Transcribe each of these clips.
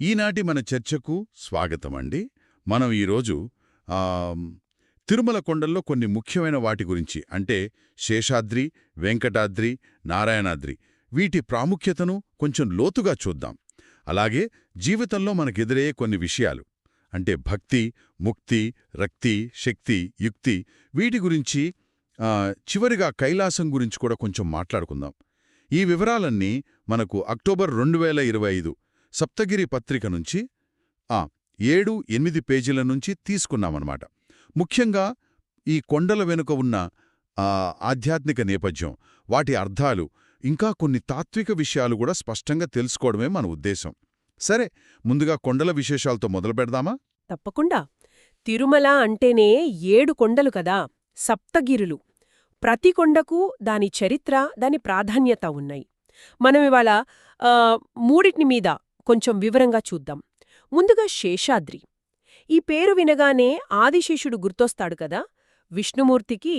ఈనాటి మన చర్చకు స్వాగతమండి. మనం ఈరోజు తిరుమల కొండల్లో కొన్ని ముఖ్యమైన వాటి గురించి అంటే శేషాద్రి వెంకటాద్రి నారాయణాద్రి వీటి ప్రాముఖ్యతను కొంచెం లోతుగా చూద్దాం. అలాగే జీవితంలో మనకెదురయ్యే కొన్ని విషయాలు అంటే భక్తి ముక్తి రక్తి శక్తి యుక్తి వీటి గురించి చివరిగా కైలాసం గురించి కూడా కొంచెం మాట్లాడుకుందాం. ఈ వివరాలన్నీ మనకు అక్టోబర్ రెండు వేల ఇరవై ఐదు సప్తగిరి పత్రిక నుంచి ఆ ఏడు ఎనిమిది పేజీల నుంచి తీసుకున్నామన్నమాట. ముఖ్యంగా ఈ కొండల వెనుక ఉన్న ఆధ్యాత్మిక నేపథ్యం వాటి అర్థాలు ఇంకా కొన్ని తాత్విక విషయాలు కూడా స్పష్టంగా తెలుసుకోవడమే మన ఉద్దేశం. సరే ముందుగా కొండల విశేషాలతో మొదలు పెడదామా? తప్పకుండా. తిరుమల అంటేనే ఏడు కొండలు కదా సప్తగిరులు. ప్రతి కొండకు దాని చరిత్ర దాని ప్రాధాన్యత ఉన్నాయి. మనం ఇవాళ ఆ, మూడిటిని మీద కొంచెం వివరంగా చూద్దాం. ముందుగా శేషాద్రి. ఈ పేరు వినగానే ఆదిశేషుడు గుర్తొస్తాడు కదా? విష్ణుమూర్తికి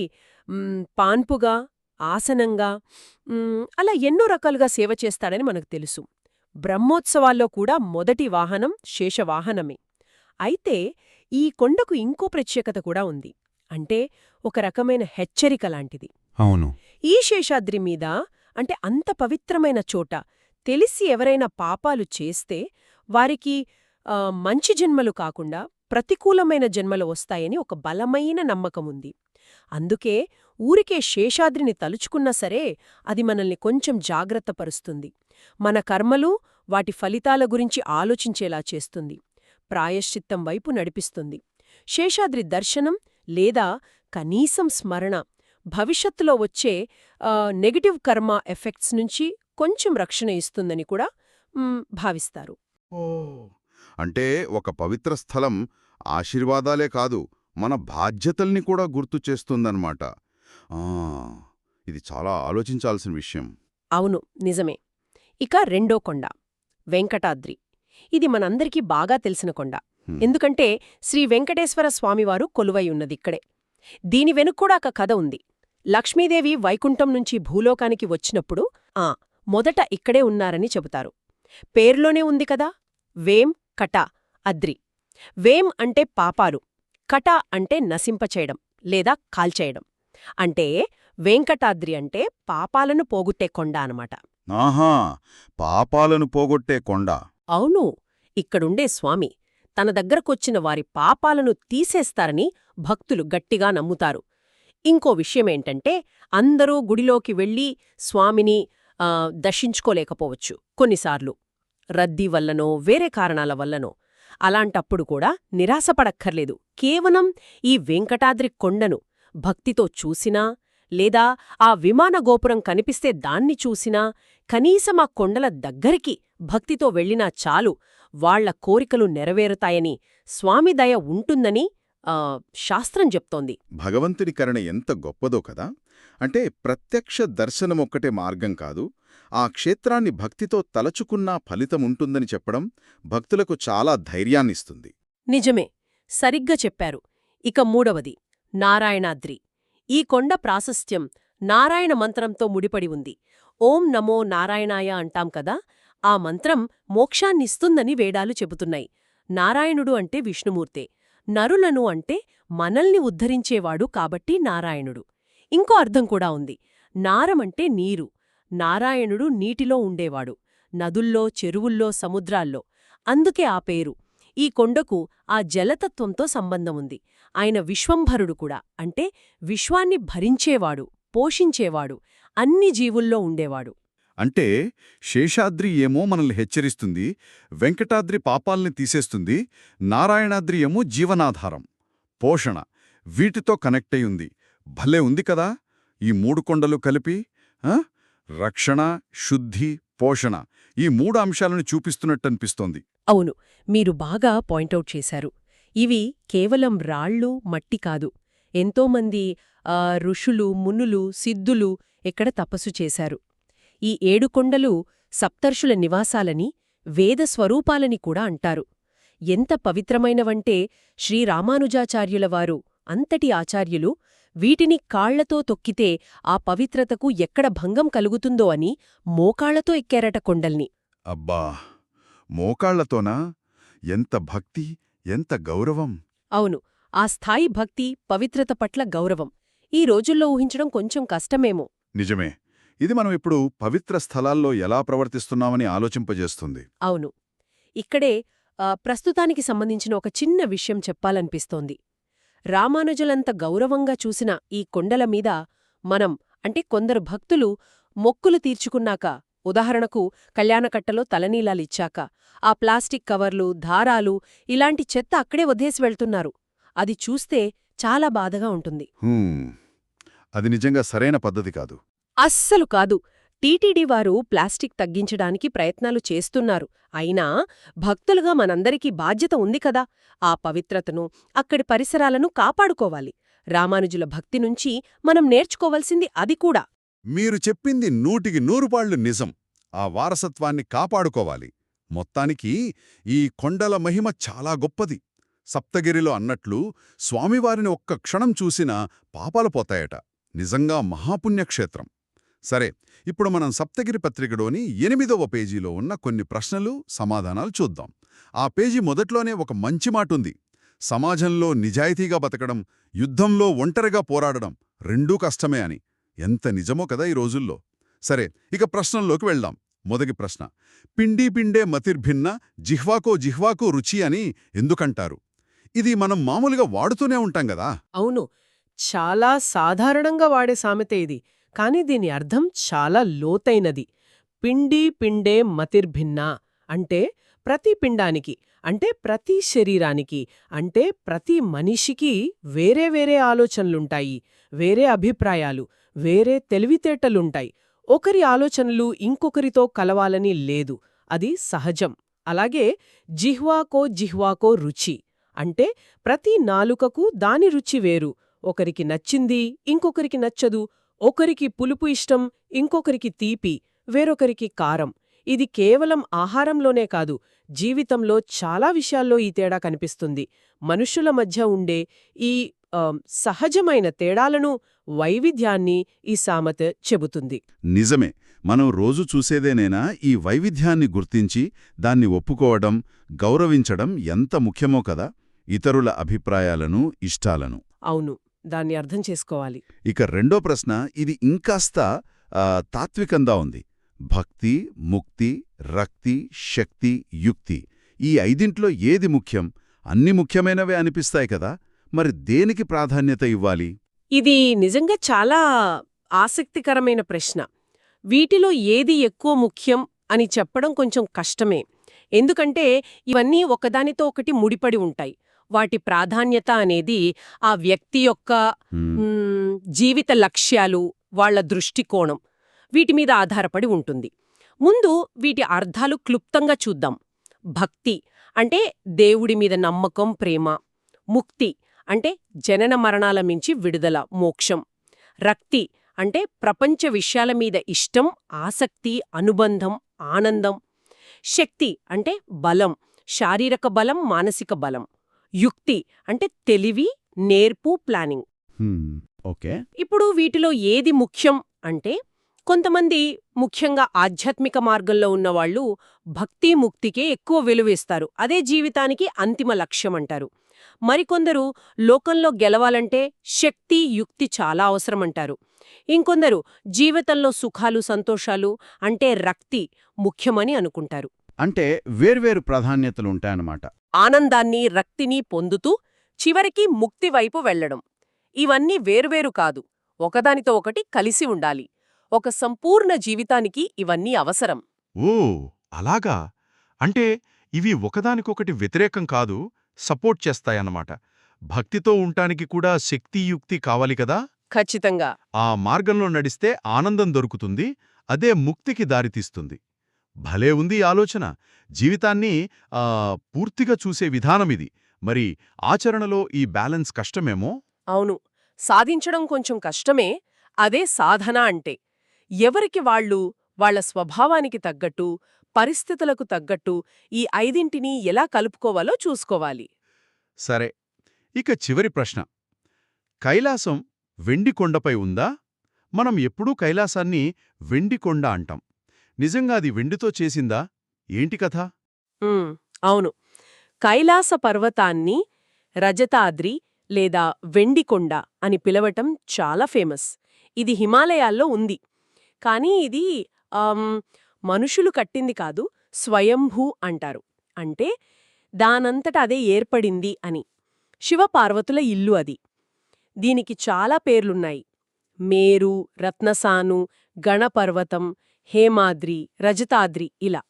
పాన్పుగా ఆసనంగా అలా ఎన్నో రకాలుగా సేవ చేస్తాడని మనకు తెలుసు. బ్రహ్మోత్సవాల్లో కూడా మొదటి వాహనం శేషవాహనమే. అయితే ఈ కొండకు ఇంకో ప్రత్యేకత కూడా ఉంది. అంటే ఒక రకమైన హెచ్చరిక లాంటిది. అవును. ఈ శేషాద్రి మీద అంటే అంత పవిత్రమైన చోట తెలిసి ఎవరైనా పాపాలు చేస్తే వారికి మంచి జన్మలు కాకుండా ప్రతికూలమైన జన్మలు వస్తాయని ఒక బలమైన నమ్మకముంది అందుకే ఊరికే శేషాద్రిని తలుచుకున్నా సరే అది మనల్ని కొంచెం జాగ్రత్తపరుస్తుంది మన కర్మలు వాటి ఫలితాల గురించి ఆలోచించేలా చేస్తుంది. ప్రాయశ్చిత్తం వైపు నడిపిస్తుంది. శేషాద్రి దర్శనం లేదా కనీసం స్మరణ భవిష్యత్తులో వచ్చే నెగిటివ్ నెగటివ్ కర్మ ఎఫెక్ట్స్ నుంచి కొంచెం రక్షణ ఇస్తుందని కూడా భావిస్తారు. ఓ అంటే ఒక పవిత్ర స్థలం ఆశీర్వాదాలే కాదు మన బాధ్యతల్ని కూడా గుర్తు చేస్తుందన్నమాట. ఆ, ఇది చాలా ఆలోచించాల్సిన విషయం. అవును నిజమే. ఇక రెండో కొండ వెంకటాద్రి. ఇది మనందరికీ బాగా తెలిసిన కొండ. ఎందుకంటే శ్రీ వెంకటేశ్వర స్వామివారు కొలువై ఉన్నదిక్కడే. దీని వెనుక్కూడా ఒక కథ ఉంది. లక్ష్మీదేవి వైకుంఠం నుంచి భూలోకానికి వచ్చినప్పుడు ఆ మొదట ఇక్కడే ఉన్నారని చెబుతారు. పేర్లోనే ఉంది కదా? వేం కట అద్రి. వేం అంటే పాపాలు కట అంటే నశింపచేయడం లేదా కాల్చేయడం. అంటే వెంకటాద్రి అంటే పాపాలను పోగొట్టే కొండ అనమాట ఆహా! పాపాలను పోగొట్టే కొండ. అవును ఇక్కడుండే స్వామి తన దగ్గరకొచ్చిన వారి పాపాలను తీసేస్తారని భక్తులు గట్టిగా నమ్ముతారు. ఇంకో విషయమేంటంటే అందరూ గుడిలోకి వెళ్ళి స్వామిని దర్శించుకోలేకపోవచ్చు కొన్నిసార్లు. రద్దీ వల్లనో వేరే కారణాల వల్లనో. అలాంటప్పుడు కూడా నిరాశపడక్కర్లేదు. కేవలం ఈ వెంకటాద్రి కొండను భక్తితో చూసినా లేదా ఆ విమాన గోపురం కనిపిస్తే దాన్ని చూసినా కనీసం ఆ కొండల దగ్గరికి భక్తితో వెళ్ళినా చాలు వాళ్ళ కోరికలు నెరవేరుతాయని స్వామి దయ ఉంటుందని ఆ, శాస్త్రం చెప్తోంది. భగవంతుడి కరుణ ఎంత గొప్పదో కదా! అంటే ప్రత్యక్ష దర్శనమొక్కటే మార్గం కాదు. ఆ క్షేత్రాన్ని భక్తితో తలచుకున్నా ఫలితముంటుందని చెప్పడం భక్తులకు చాలా ధైర్యాన్నిస్తుంది. నిజమే. సరిగ్గా చెప్పారు. ఇక మూడవది. నారాయణాద్రి. ఈ కొండ ప్రాశస్త్యం నారాయణ మంత్రంతో ముడిపడి ఉంది. ఓం నమో నారాయణాయ అంటాం కదా? ఆ మంత్రం మోక్షాన్నిస్తుందని వేడాలు చెబుతున్నాయి. నారాయణుడు అంటే విష్ణుమూర్తే. నరులను అంటే మనల్ని ఉద్ధరించేవాడు కాబట్టి నారాయణుడు. ఇంకో అర్థం కూడా ఉంది. నారమంటే నీరు. నారాయణుడు నీటిలో ఉండేవాడు. నదుల్లో చెరువుల్లో సముద్రాల్లో. అందుకే ఆ పేరు. ఈ కొండకు ఆ జలతత్వంతో సంబంధముంది ఆయన విశ్వంభరుడు కూడా. అంటే విశ్వాన్ని భరించేవాడు పోషించేవాడు అన్ని జీవుల్లో ఉండేవాడు. అంటే శేషాద్రి ఏమో మనల్ని హెచ్చరిస్తుంది వెంకటాద్రి పాపాల్ని తీసేస్తుంది నారాయణాద్రి ఏమో జీవనాధారం పోషణ. వీటితో కనెక్ట్ ఉంది. భలే ఉంది కదా! ఈ మూడు కొండలు కలిపి ఆ? రక్షణ శుద్ధి పోషణ ఈ మూడు అంశాలను చూపిస్తున్నట్టనిపిస్తోంది. అవును మీరు బాగా పాయింటౌట్ చేశారు. ఇవి కేవలం రాళ్ళు మట్టి కాదు. ఎంతోమంది ఆ, ఋషులు మునులు సిద్ధులు ఇక్కడ తపస్సు చేశారు. ఈ ఏడు కొండలు సప్తర్షుల నివాసాలని వేద స్వరూపాలని కూడా అంటారు. ఎంత పవిత్రమైనవంటే శ్రీరామానుజాచార్యులవారు అంతటి ఆచార్యులు వీటిని కాళ్ళతో తొక్కితే ఆ పవిత్రతకు ఎక్కడ భంగం కలుగుతుందో అని మోకాళ్ళతో ఎక్కారట కొండల్ని. అబ్బా! మోకాళ్ళతోనా? ఎంత భక్తి ఎంత గౌరవం! అవును ఆ స్థాయి భక్తి పవిత్రత పట్ల గౌరవం. ఈ రోజుల్లో ఊహించడం కొంచెం కష్టమేమో. నిజమే. ఇది మనం ఇప్పుడు పవిత్ర స్థలాల్లో ఎలా ప్రవర్తిస్తున్నామని ఆలోచింపజేస్తుంది. అవును. ఇక్కడే ప్రస్తుతానికి సంబంధించిన ఒక చిన్న విషయం చెప్పాలనిపిస్తోంది. రామానుజులంత గౌరవంగా చూసిన ఈ కొండల మీద మనం అంటే కొందరు భక్తులు మొక్కులు తీర్చుకున్నాక ఉదాహరణకు కళ్యాణకట్టలో తలనీలాలిచ్చాక ఆ ప్లాస్టిక్ కవర్లు దారాలు ఇలాంటి చెత్త అక్కడే వదిలేసి వెళ్తున్నారు. అది చూస్తే చాలా బాధగా ఉంటుంది. అది నిజంగా సరైన పద్ధతి కాదు. అస్సలు కాదు. టీటీడీ వారు ప్లాస్టిక్ తగ్గించడానికి ప్రయత్నాలు చేస్తున్నారు. అయినా భక్తులుగా మనందరికీ బాధ్యత ఉంది కదా. ఆ పవిత్రతను అక్కడి పరిసరాలను కాపాడుకోవాలి. రామానుజుల భక్తి నుంచి మనం నేర్చుకోవలసింది అది కూడా. మీరు చెప్పింది నూటికి నూరుపాళ్ళు నిజం. ఆ వారసత్వాన్ని కాపాడుకోవాలి. మొత్తానికి ఈ కొండల మహిమ చాలా గొప్పది. సప్తగిరిలో అన్నట్లు స్వామివారిని ఒక్క క్షణం చూసినా పాపాలు పోతాయట. నిజంగా మహాపుణ్యక్షేత్రం. సరే ఇప్పుడు మనం సప్తగిరి పత్రికలోని ఎనిమిదవ పేజీలో ఉన్న కొన్ని ప్రశ్నలు సమాధానాలు చూద్దాం. ఆ పేజీ మొదట్లోనే ఒక మంచి మాటుంది. సమాజంలో నిజాయితీగా బతకడం యుద్ధంలో ఒంటరిగా పోరాడడం రెండూ కష్టమే అని. ఎంత నిజమో కదా ఈ రోజుల్లో. సరే ఇక ప్రశ్నల్లోకి వెళ్దాం. మొదటి ప్రశ్న. పిండి పిండే మతిర్భిన్న జిహ్వాకో జిహ్వాకో రుచి అని ఎందుకంటారు? ఇది మనం మామూలుగా వాడుతూనే ఉంటాం కదా. అవును. చాలా సాధారణంగా వాడే సామెత ఇది. కాని దీని అర్థం చాలా లోతైనది. పిండి పిండే మతిర్భిన్న అంటే ప్రతి పిండానికి అంటే ప్రతి శరీరానికి అంటే ప్రతి మనిషికి వేరే వేరే ఆలోచనలుంటాయి వేరే అభిప్రాయాలు వేరే తెలివితేటలుంటాయి. ఒకరి ఆలోచనలు ఇంకొకరితో కలవాలని లేదు అది సహజం. అలాగే జిహ్వాకో జిహ్వాకో రుచి అంటే ప్రతి నాలుకకు దాని రుచి వేరు. ఒకరికి నచ్చింది ఇంకొకరికి నచ్చదు. ఒకరికి పులుపు ఇష్టం ఇంకొకరికి తీపి వేరొకరికి కారం. ఇది కేవలం ఆహారంలోనే కాదు జీవితంలో చాలా విషయాల్లో ఈ తేడా కనిపిస్తుంది. మనుషుల మధ్య ఉండే ఈ సహజమైన తేడాలను వైవిధ్యాన్ని ఈ సామెత చెబుతుంది. నిజమే. మనం రోజు చూసేదేనేనా ఈ వైవిధ్యాన్ని గుర్తించి దాన్ని ఒప్పుకోవడం గౌరవించడం ఎంత ముఖ్యమో కదా ఇతరుల అభిప్రాయాలను ఇష్టాలను. అవును. దాన్ని అర్థం చేసుకోవాలి. ఇక రెండో ప్రశ్న ఇది ఇంకాస్త తాత్వికంగా ఉంది. భక్తి ముక్తి రక్తి శక్తి యుక్తి ఈ ఐదింట్లో ఏది ముఖ్యం? అన్ని ముఖ్యమైనవే అనిపిస్తాయి కదా. మరి దేనికి ప్రాధాన్యత ఇవ్వాలి? ఇది నిజంగా చాలా ఆసక్తికరమైన ప్రశ్న. వీటిలో ఏది ఎక్కువ ముఖ్యం అని చెప్పడం కొంచెం కష్టమే. ఎందుకంటే ఇవన్నీ ఒకదానితో ఒకటి ముడిపడి ఉంటాయి. వాటి ప్రాధాన్యత అనేది ఆ వ్యక్తి యొక్క జీవిత లక్ష్యాలు వాళ్ళ దృష్టికోణం వీటి మీద ఆధారపడి ఉంటుంది. ముందు వీటి అర్థాలు క్లుప్తంగా చూద్దాం. భక్తి అంటే దేవుడి మీద నమ్మకం ప్రేమ. ముక్తి అంటే జనన మరణాల మించి విడుదల మోక్షం. రక్తి అంటే ప్రపంచ విషయాల మీద ఇష్టం ఆసక్తి అనుబంధం ఆనందం. శక్తి అంటే బలం శారీరక బలం మానసిక బలం. యుక్తి అంటే తెలివి నేర్పు ప్లానింగ్. ఓకే. ఇప్పుడు వీటిలో ఏది ముఖ్యం అంటే కొంతమంది ముఖ్యంగా ఆధ్యాత్మిక మార్గంలో ఉన్నవాళ్ళు భక్తి ముక్తికే ఎక్కువ విలువేస్తారు. అదే జీవితానికి అంతిమ లక్ష్యం అంటారు. మరికొందరు లోకంలో గెలవాలంటే శక్తి యుక్తి చాలా అవసరమంటారు ఇంకొందరు జీవితంలో సుఖాలు సంతోషాలు అంటే రక్తి ముఖ్యమని అనుకుంటారు. అంటే వేర్వేరు ప్రాధాన్యతలు ఉంటాయన్నమాట ఆనందాన్ని రక్తిని పొందుతూ చివరికి ముక్తి వైపు వెళ్ళడం ఇవన్నీ వేర్వేరు కాదు. ఒకదానితో ఒకటి కలిసి ఉండాలి. ఒక సంపూర్ణ జీవితానికి ఇవన్నీ అవసరం. ఓ అలాగా? అంటే ఇవి ఒకదానికొకటి వ్యతిరేకం కాదు సపోర్ట్ చేస్తాయన్నమాట. భక్తితో ఉంటానికి కూడా శక్తి యుక్తి కావాలి కదా? ఖచ్చితంగా. ఆ మార్గంలో నడిస్తే ఆనందం దొరుకుతుంది అదే ముక్తికి దారితీస్తుంది. భలే ఉంది ఈ ఆలోచన. జీవితాన్ని పూర్తిగా చూసే విధానమిది మరి ఆచరణలో ఈ బ్యాలెన్స్ కష్టమేమో? అవును. సాధించడం కొంచెం కష్టమే అదే సాధన అంటే. ఎవరికి వాళ్ళు వాళ్ళ స్వభావానికి తగ్గట్టు పరిస్థితులకు తగ్గట్టు ఈ ఐదింటిని ఎలా కలుపుకోవాలో చూసుకోవాలి. సరే. ఇక చివరి ప్రశ్న. కైలాసం వెండి కొండపై ఉందా? మనం ఎప్పుడూ కైలాసాన్ని వెండి కొండ అంటాం. నిజంగా అది వెండితో చేసిందా? ఏంటి కథ? అవును. కైలాస పర్వతాన్ని రజతాద్రి లేదా వెండికొండ అని పిలవటం చాలా ఫేమస్. ఇది హిమాలయాల్లో ఉంది. కానీ ఇది మనుషులు కట్టింది కాదు స్వయంభూ అంటారు. అంటే దానంతట అదే ఏర్పడింది అని. శివపార్వతుల ఇల్లు అది. దీనికి చాలా పేర్లున్నాయి. మేరు రత్నసాను గణపర్వతం హేమాద్రి రజతాద్రి ఇలా.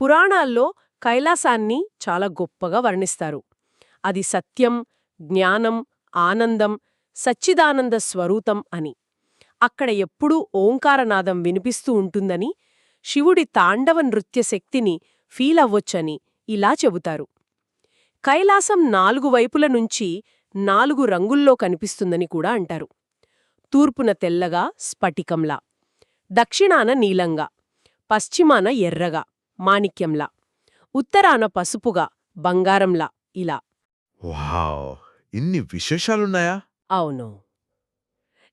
పురాణాల్లో కైలాసాన్ని చాలా గొప్పగా వర్ణిస్తారు. అది సత్యం జ్ఞానం ఆనందం సచ్చిదానంద స్వరూతం అని. అక్కడ ఎప్పుడూ ఓంకారనాదం వినిపిస్తూ ఉంటుందని శివుడి తాండవ నృత్య శక్తిని ఫీల్ అవ్వొచ్చని ఇలా చెబుతారు. కైలాసం నాలుగు వైపుల నుంచి నాలుగు రంగుల్లో కనిపిస్తుందని కూడా అంటారు. తూర్పున తెల్లగా స్ఫటికంలా. దక్షిణాన నీలంగా పశ్చిమాన ఎర్రగా మాణిక్యంలా ఉత్తరాన పసుపుగా బంగారంలా ఇలా. వావ్! ఇన్ని విశేషాలున్నాయా? అవును.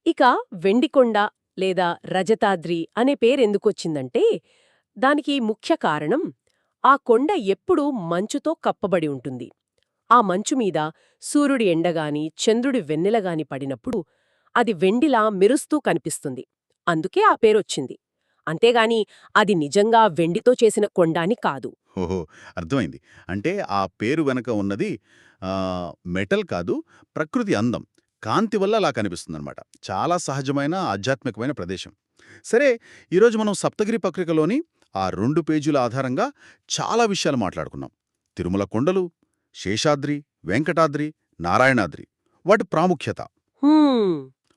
ఇక వెండికొండ లేదా రజతాద్రి అనే పేరెందుకొచ్చిందంటే దానికి ముఖ్య కారణం ఆ కొండ ఎప్పుడూ మంచుతో కప్పబడి ఉంటుంది. ఆ మంచు మీద సూర్యుడి ఎండగాని చంద్రుడి వెన్నెలగాని పడినప్పుడు అది వెండిలా మెరుస్తూ కనిపిస్తుంది. అందుకే ఆ పేరొచ్చింది. అంతేగాని అది నిజంగా వెండితో చేసిన కొండ అని కాదు. ఓహో అర్థమైంది. అంటే ఆ పేరు వెనక ఉన్నది మెటల్ కాదు ప్రకృతి అందం. కాంతి వల్ల అలా కనిపిస్తుందన్నమాట. చాలా సహజమైన ఆధ్యాత్మికమైన ప్రదేశం. సరే ఈరోజు మనం సప్తగిరి పత్రికలోని ఆ రెండు పేజీల ఆధారంగా చాలా విషయాలు మాట్లాడుకున్నాం. తిరుమల కొండలు శేషాద్రి వెంకటాద్రి నారాయణాద్రి. వాటి ప్రాముఖ్యత.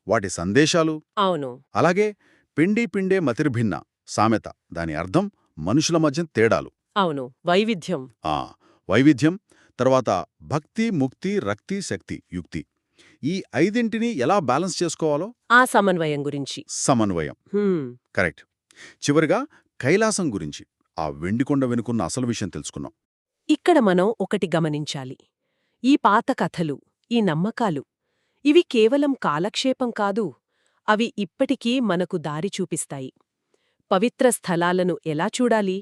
వాటి సందేశాలు. అవును. అలాగే పిండి పిండే మతిర్భిన్న సామెత. దాని అర్థం మనుషుల మధ్య తేడాలు. అవును. వైవిధ్యం. ఆ వైవిధ్యం. తర్వాత భక్తి ముక్తి రక్తి శక్తి యుక్తి. ఈ ఐదింటిని ఎలా బ్యాలెన్స్ చేసుకోవాలో? ఆ సమన్వయం గురించి. సమన్వయం. కరెక్ట్. చివరిగా కైలాసం గురించి. ఆ వెండికొండ వెనుకున్న అసలు విషయం తెలుసుకున్నాం. ఇక్కడ మనం ఒకటి గమనించాలి. ఈ పాత కథలు ఈ నమ్మకాలు ఇవి కేవలం కాలక్షేపం కాదు అవి ఇప్పటికీ మనకు దారి చూపిస్తాయి. పవిత్ర స్థలాలను ఎలా చూడాలి?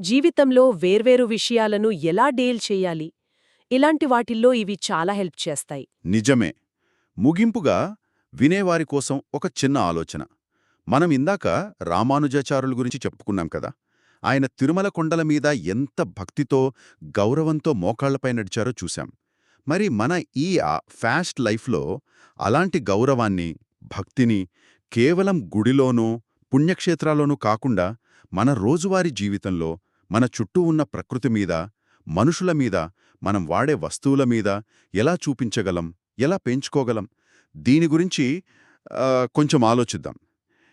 జీవితంలో వేర్వేరు విషయాలను ఎలా డీల్ చెయ్యాలి ఇలాంటి వాటిల్లో ఇవి చాలా హెల్ప్ చేస్తాయి. నిజమే. ముగింపుగా వినేవారి కోసం ఒక చిన్న ఆలోచన. మనం ఇందాక రామానుజాచారుల గురించి చెప్పుకున్నాం కదా ఆయన తిరుమల కొండల మీద ఎంత భక్తితో గౌరవంతో మోకాళ్ళపై నడిచారో చూశాం. మరి మన ఈ ఫ్యాస్ట్ లైఫ్లో అలాంటి గౌరవాన్ని భక్తిని కేవలం గుడిలోనూ పుణ్యక్షేత్రాల్లోనూ కాకుండా మన రోజువారీ జీవితంలో మన చుట్టూ ఉన్న ప్రకృతి మీద మనుషుల మీద మనం వాడే వస్తువుల మీద ఎలా చూపించగలం ఎలా పెంచుకోగలం దీని గురించి కొంచెం ఆలోచిద్దాం.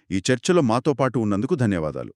ఈ చర్చలో మాతో పాటు ఉన్నందుకు ధన్యవాదాలు.